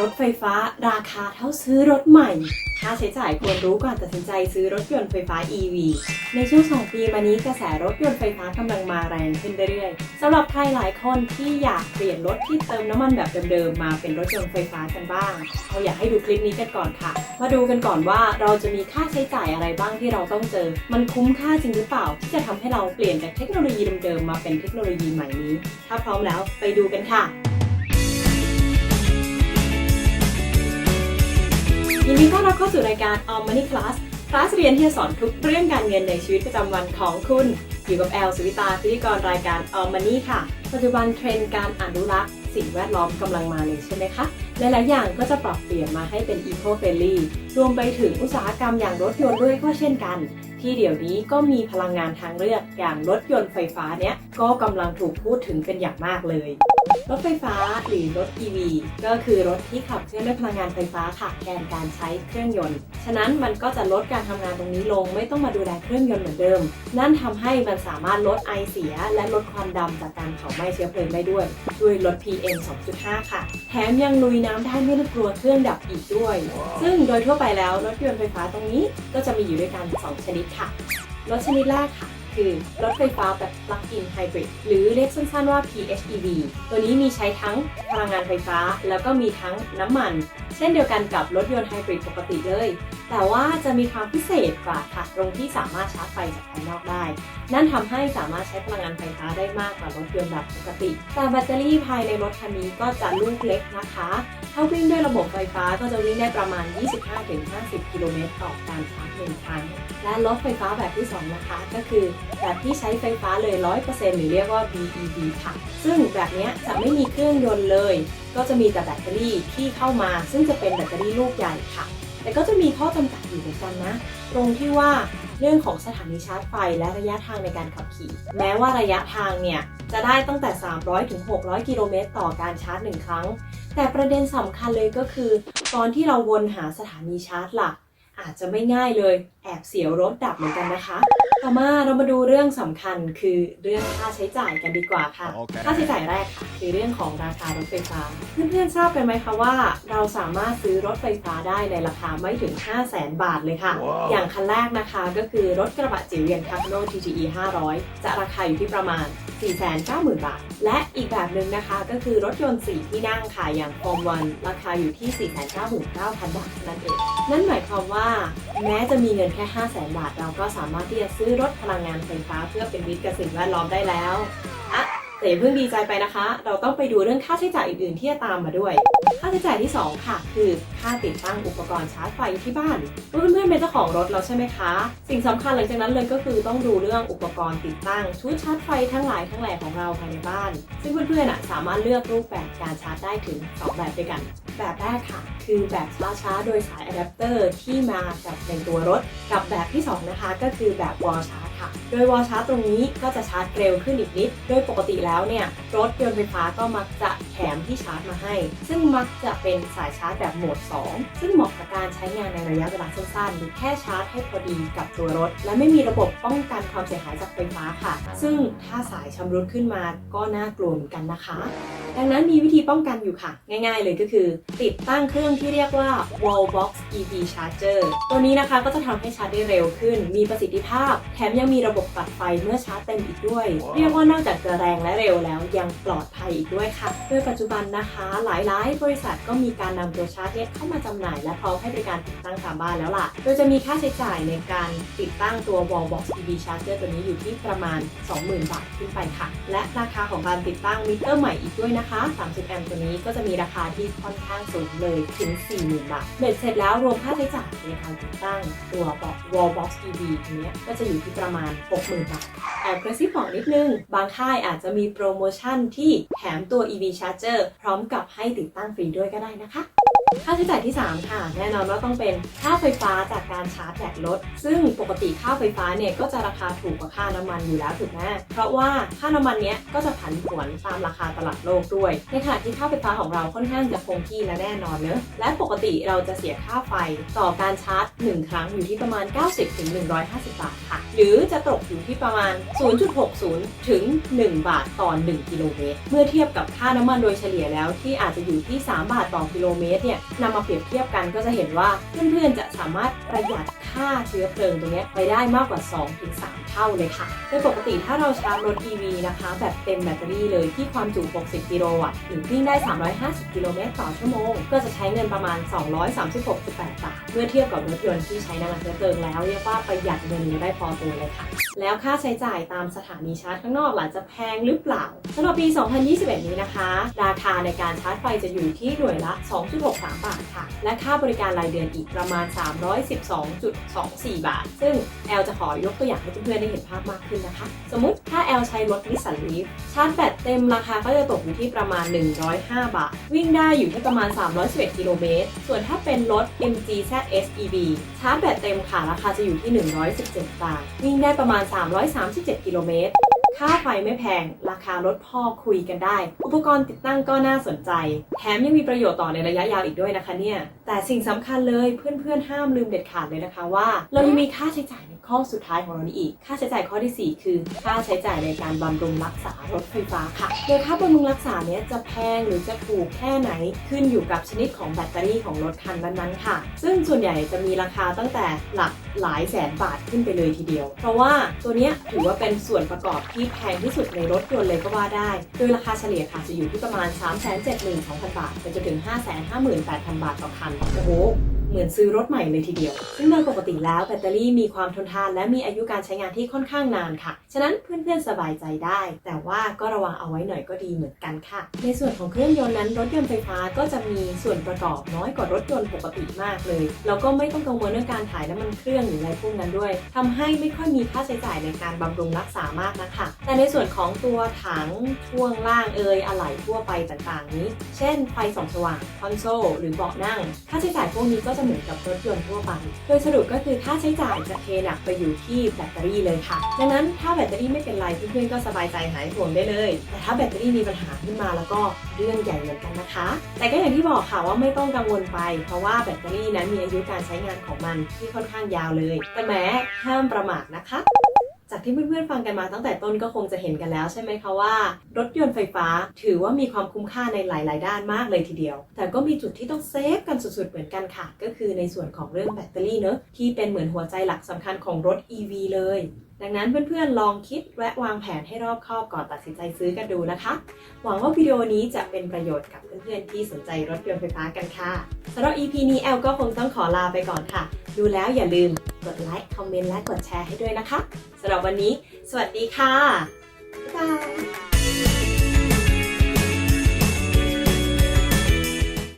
รถไฟฟ้าราคาเท่าซื้อรถใหม่ ค่าใช้จ่ายควรรู้ก่อนตัดสินใจซื้อรถยนต์ไฟฟ้า EV ในช่วง 2 ปีมานี้กระแสรถยนต์ไฟฟ้ากำลังมาแรงขึ้นเรื่อยๆสำหรับใครหลายคนที่อยากเปลี่ยนรถที่เติมน้ำมันแบบเดิมๆ มาเป็นรถยนต์ไฟฟ้ากันบ้าง เราอยากให้ดูคลิปนี้กันก่อนค่ะ มาดูกันก่อนว่าเราจะมีค่าใช้จ่ายอะไรบ้างที่เราต้องเจอ มันคุ้มค่าจริงหรือเปล่า ที่จะทำให้เราเปลี่ยนจากเทคโนโลยีเดิมๆมาเป็นเทคโนโลยีใหม่นี้ ถ้าพร้อมแล้วไปดูกันค่ะ ดีต้อนรับเข้าสู่รายการ All Money Class คลาสเรียนที่จะสอนทุกเรื่องการเงินในชีวิตประจำวันของคุณ อยู่กับแอลสุวิตาพิธีกรรายการ All Money ค่ะ ปัจจุบันเทรนด์การอนุรักษ์สิ่งแวดล้อมกำลังมาเลยใช่ไหมคะ หลาย ๆ อย่างก็จะปรับเปลี่ยนมาให้เป็น Eco Friendly รวมไปถึงอุตสาหกรรมอย่างรถยนต์ด้วยก็เช่นกัน ที่เดี๋ยวนี้ก็มีพลังงานทางเลือกอย่างรถยนต์ไฟฟ้าเนี้ยก็กำลังถูกพูดถึงเป็นอย่างมากเลย รถไฟฟ้าหรือรถ EV ก็คือรถที่ขับเคลื่อนด้วยพลังงานไฟฟ้าค่ะแทนการใช้เครื่องยนต์ ฉะนั้นมันก็จะลดการทำงานตรงนี้ลง ไม่ต้องมาดูแลเครื่องยนต์เหมือนเดิม นั่นทำให้มันสามารถลดไอเสีย และลดควันดำจากการเผาไหม้เชื้อเพลิงได้ด้วยด้วยลด PM 2.5 ค่ะ แถมยังลุยน้ำได้ไม่ต้องกลัวเครื่องดับอีกด้วย ซึ่งโดยทั่วไปไปแล้วรถยนต์ไฟฟ้าตรงนี้ก็จะมีอยู่ด้วยกันสองชนิดค่ะ รถชนิดแรกค่ะ คือรถไฟฟ้าแบบ Plug-in Hybrid หรือเรียกสั้นๆว่า PHEV ตัวนี้มีใช้ทั้งพลังงานไฟฟ้า แล้วก็มีทั้งน้ำมัน เช่นเดียวกันกับรถยนต์ไฮบริดปกติเลย แต่ว่าจะมีความพิเศษกว่าค่ะ ตรงที่สามารถชาร์จไฟจากภายนอกได้ นั่นทำให้สามารถใช้พลังงานไฟฟ้าได้มากกว่ารถยนต์แบบปกติ แต่แบตเตอรี่ภายในรถคันนี้ก็จะลูกเล็กนะคะ ถ้าวิ่งด้วยระบบไฟฟ้าก็จะวิ่งได้ประมาณ 25-50 กิโลเมตรต่อการชาร์จหนึ่งครั้งและรถไฟฟ้าแบบที่2นะคะก็คือแบบที่ใช้ไฟฟ้าเลย 100%หรือเรียกว่า BEV ค่ะ ซึ่งแบบนี้จะไม่มีเครื่องยนต์เลย ก็จะมีแต่แบตเตอรี่ที่เข้ามา ซึ่งจะเป็นแบตเตอรี่ลูกใหญ่ค่ะ แต่ก็จะมีข้อจำกัดอยู่เหมือนกันนะ ตรงที่ว่าเรื่องของสถานีชาร์จไฟและระยะทางในการขับขี่ แม้ว่าระยะทางเนี่ย จะได้ตั้งแต่ 300 ถึง 600 กิโลเมตรต่อการชาร์จ 1 ครั้ง แต่ประเด็นสำคัญเลยก็คือ ตอนที่เราวนหาสถานีชาร์จหลักอาจจะไม่ง่ายเลย แอบเสียวรถดับเหมือนกันนะคะ ต่อมาเรามาดูเรื่องสำคัญคือเรื่องค่าใช้จ่ายกันดีกว่าค่ะ Okay. ค่าใช้จ่ายแรกค่ะคือเรื่องของราคารถไฟฟ้า เพื่อนๆทราบกันไหมคะว่า เราสามารถซื้อรถไฟฟ้าได้ในราคาไม่ถึง 5 0 0แสนบาทเลยค่ะว้าวอย่างคันแรกนะคะก็คือรถกระบะจิ๋วอย่าง Capano TTE 500 จะราคาอยู่ที่ประมาณ 490,000 บาท และอีกแบบหนึ่งนะคะก็คือรถยนต์ 4 ที่นั่งค่ะอย่าง Form 1ราคาอยู่ที่ 499,000 บาทนั่นเอง นั่นหมายความว่าแม้จะมีเงินแค่ 5 0 0 0 0 บาท เราก็สามารถที่จะซื้อรถพลังงานไฟฟ้า เพื่อเป็นมิตรกับสิ่งแวดล้อมได้แล้วอะแต่อย่าเพิ่งดีใจไปนะคะ เราต้องไปดูเรื่องค่าใช้จ่ายอื่นๆที่จะตามมาด้วยาใช้จ่ายที่ 2 ค่ะ คือค่าติดตั้งอุปกรณ์ชาร์จไฟที่บ้านเพื่อนๆเป็นเจ้าของรถแล้วใช่ไหมคะ สิ่งสำคัญหลังจากนั้นเลยก็คือต้องดูเรื่องอุปกรณ์ติดตั้งชุดชาร์จไฟทั้งหลายทั้งแหล่ของเราภายในบ้าน ซึ่งเพื่อนๆสามารถเลือกรูปแบบการชาร์จได้ถึง 2 แบบด้วยกัน แบบแรกค่ะ คือแบบช้าช้าๆโดยสายอะแดปเตอร์ที่มากับในตัวรถ กับแบบที่ 2 นะคะ ก็คือแบบวอลชาร์ โดยวอลชาร์จตรงนี้ก็จะชาร์จเร็วขึ้นอีกนิด โดยปกติแล้วเนี่ยรถยนต์ไฟฟ้าก็มักจะแถมที่ชาร์จมาให้ ซึ่งมักจะเป็นสายชาร์จแบบโหมด 2 ซึ่งเหมาะกับการใช้งานในระยะเวลาสั้นๆ หรือแค่ชาร์จให้พอดีกับตัวรถ และไม่มีระบบป้องกันความเสียหายจากไฟฟ้าค่ะ ซึ่งถ้าสายชำรุดขึ้นมาก็น่ากลัวเหมือนกันนะคะ ดังนั้นมีวิธีป้องกันอยู่ค่ะ ง่ายๆเลยก็คือ ติดตั้งเครื่องที่เรียกว่า Wallbox EV Charger ตัวนี้นะคะก็จะทำให้ชาร์จได้เร็วขึ้น มีประสิทธิภาพ แถมยังมีระบบตัดไฟเมื่อชาร์จเต็มอีกด้วยว้าวเรียกว่านอกจากจะแรงและเร็วแล้วยังปลอดภัยอีกด้วยค่ะโดยปัจจุบันนะคะ หลายๆ บริษัทก็มีการนำตัวชาร์จเน็ตเข้ามาจำหน่ายและพร้อมให้บริการติดตั้งตามบ้านแล้วล่ะ โดยจะมีค่าใช้จ่ายในการติดตั้งตัว Wallbox EV Charger ตัวนี้อยู่ที่ประมาณ 20,000 บาทขึ้นไปค่ะ และราคาของการติดตั้งมิเตอร์ใหม่อีกด้วยนะคะ30 แอมป์ตัวนี้ก็จะมีราคาที่ค่อนข้างสูงเลยถึง 40,000 บาทเบ็ดเสร็จแล้วรวมค่าใช้จ่ายในการติดตั้งตัว Wallbox EV ตัวนี้ก็จะอยู่ที่ประมาณ 60,000 บาท แอบกระซิบบอกนิดนึง บางค่ายอาจจะมีโปรโมชั่นที่แถมตัว EV Charger พร้อมกับให้ติดตั้งฟรีด้วยก็ได้นะคะ ค่าใช้จ่ายที่ 3 ค่ะ แน่นอนว่าต้องเป็นค่าไฟฟ้าจากการชาร์จแบตรถ ซึ่งปกติค่าไฟฟ้าเนี่ยก็จะราคาถูกกว่าค่าน้ำมันอยู่แล้วถูกไหมเพราะว่าค่าน้ำมันเนี้ยก็จะผันผวนตามราคาตลาดโลกด้วย ในขณะที่ค่าไฟฟ้าของเราค่อนข้างจะคงที่และแน่นอนเนอะและปกติเราจะเสียค่าไฟต่อการชาร์จ 1 ครั้งอยู่ที่ประมาณ 90ถึง150 บาทค่ะ หรือจะตกอยู่ที่ประมาณ 0.60 ถึง 1 บาทต่อ 1 กิโลเมตร เมื่อเทียบกับค่าน้ำมันโดยเฉลี่ยแล้วที่อาจจะอยู่ที่ 3 บาทต่อกิโลเมตรเนี่ยนำมาเปรียบเทียบกันก็จะเห็นว่าเพื่อนๆจะสามารถประหยัดค่าเชื้อเพลิงตรงนี้ไปได้มากกว่า 2-3 เท่าเลยค่ะ โดยปกติถ้าเราชาร์จรถ EV นะคะ แบบเต็มแบตเตอรี่เลยที่ความจุ 60 กิโลวัตต์หรือวิ่งได้ 350 กิโลเมตรต่อชั่วโมง ก็จะใช้เงินประมาณ 236.8 บาท เมื่อเทียบกับรถยนต์ที่ใช้น้ำมันเชื้อเพลิงแล้ว เรียกว่าประหยัดเงินได้พอตัวเลยค่ะ แล้วค่าใช้จ่ายตามสถานีชาร์จข้างนอกหล่ะจะแพงหรือเปล่าสำหรับปี 2021 นี้นะคะ ราคาในการชาร์จไฟจะอยู่ที่หน่วยละ3 บาทค่ะ และค่าบริการรายเดือนอีกประมาณ 312.24 บาท ซึ่งแอลจะขอยกตัวอย่างให้เพื่อนๆได้เห็นภาพมากขึ้นนะคะ สมมติถ้าแอลใช้รถนิสสันลีฟชาร์จแบตเต็มราคาก็จะตกอยู่ที่ประมาณ 105 บาท วิ่งได้อยู่ที่ประมาณ 311 กิโลเมตร ส่วนถ้าเป็นรถ MG ZS EV ชาร์จแบตเต็มค่ะราคาจะอยู่ที่ 117 บาท วิ่งได้ประมาณ 337 กิโลเมตร ค่าไฟไม่แพง ราคารถพ่อคุยกันได้ อุปกรณ์ติดตั้งก็น่าสนใจ แถมยังมีประโยชน์ต่อในระยะยาวอีกด้วยนะคะเนี่ย แต่สิ่งสำคัญเลยเพื่อนๆห้ามลืมเด็ดขาดเลยนะคะว่า เรายังมีค่าใช้จ่ายใน ข้อสุดท้ายของเรานี้อีก ค่าใช้จ่ายข้อที่ 4 คือ ค่าใช้จ่ายในการบำรุงรักษารถไฟฟ้าค่ะโดยค่าบำรุงรักษาเนี้ยจะแพงหรือจะถูกแค่ไหนขึ้นอยู่กับชนิดของแบตเตอรี่ของรถคันนั้นๆค่ะ ซึ่งส่วนใหญ่จะมีราคาตั้งแต่หลักหลายแสนบาทขึ้นไปเลยทีเดียว เพราะว่าตัวเนี้ยถือว่าเป็นส่วนประกอบที่แพงที่สุดในรถยนต์เลยก็ว่าได้ โดยราคาเฉลี่ยค่ะจะอยู่ที่ประมาณ 372,000 บาท ไปจนถึง 558,000 บาทต่อคัน โอ้โห เหมือนซื้อรถใหม่เลยทีเดียว ซึ่งโดยปกติแล้วแบตเตอรี่มีความทนทานและมีอายุการใช้งานที่ค่อนข้างนานค่ะ ฉะนั้นเพื่อนๆสบายใจได้ แต่ว่าก็ระวังเอาไว้หน่อยก็ดีเหมือนกันค่ะ ในส่วนของเครื่องยนต์นั้นรถยนต์ไฟฟ้าก็จะมีส่วนประกอบน้อยกว่ารถยนต์ปกติมากเลย แล้วก็ไม่ต้องกังวลเรื่องการถ่ายน้ำมันเครื่องหรืออะไรพวกนั้นด้วยทำให้ไม่ค่อยมีค่าใช้จ่ายในการบำรุงรักษามากนะคะ แต่ในส่วนของตัวถังช่วงล่างเอยอะไหล่ทั่วไปต่างๆ นี้ เช่นไฟส่องสว่างคอนโซลหรือเบาะนั่ง ค่าใช้จ่ายพวกนี้ก็จะเหมือนกับรถยนต์ทั่วไป โดยสรุปก็คือค่าใช้จ่ายจะเทหนักไปอยู่ที่แบตเตอรี่เลยค่ะ ดังนั้นถ้าแบตเตอรี่ไม่เป็นไรเพื่อนๆก็สบายใจหายห่วงได้เลย แต่ถ้าแบตเตอรี่มีปัญหาขึ้นมาแล้วก็เรื่องใหญ่เหมือนกันนะคะ แต่ก็อย่างที่บอกค่ะว่าไม่ต้องกังวลไป เพราะว่าแบตเตอรี่นั้นมีอายุการใช้งานของมันที่ค่อนข้างยาวเลย แต่แม้ห้ามประมาทนะคะ จากที่เพื่อนๆฟังกันมาตั้งแต่ต้นก็คงจะเห็นกันแล้วใช่ไหมคะว่า รถยนต์ไฟฟ้าถือว่ามีความคุ้มค่าในหลาย ๆ ด้านมากเลยทีเดียว แต่ก็มีจุดที่ต้องเซฟกันสุด ๆ เหมือนกันค่ะ ก็คือในส่วนของเรื่องแบตเตอรี่เนอะที่เป็นเหมือนหัวใจหลักสำคัญของรถ EV เลย ดังนั้นเพื่อนๆลองคิดและวางแผนให้รอบคอบก่อนตัดสินใจซื้อกันดูนะคะ หวังว่าวิดีโอนี้จะเป็นประโยชน์กับเพื่อนๆที่สนใจรถยนต์ไฟฟ้ากันค่ะสำหรับ EP นี้แอลก็คงต้องขอลาไปก่อนค่ะ ดูแล้วอย่าลืม กดไลค์ คอมเมนต์ และกดแชร์ให้ด้วยนะคะสำหรับวันนี้ สวัสดีค่ะ บ๊ายบาย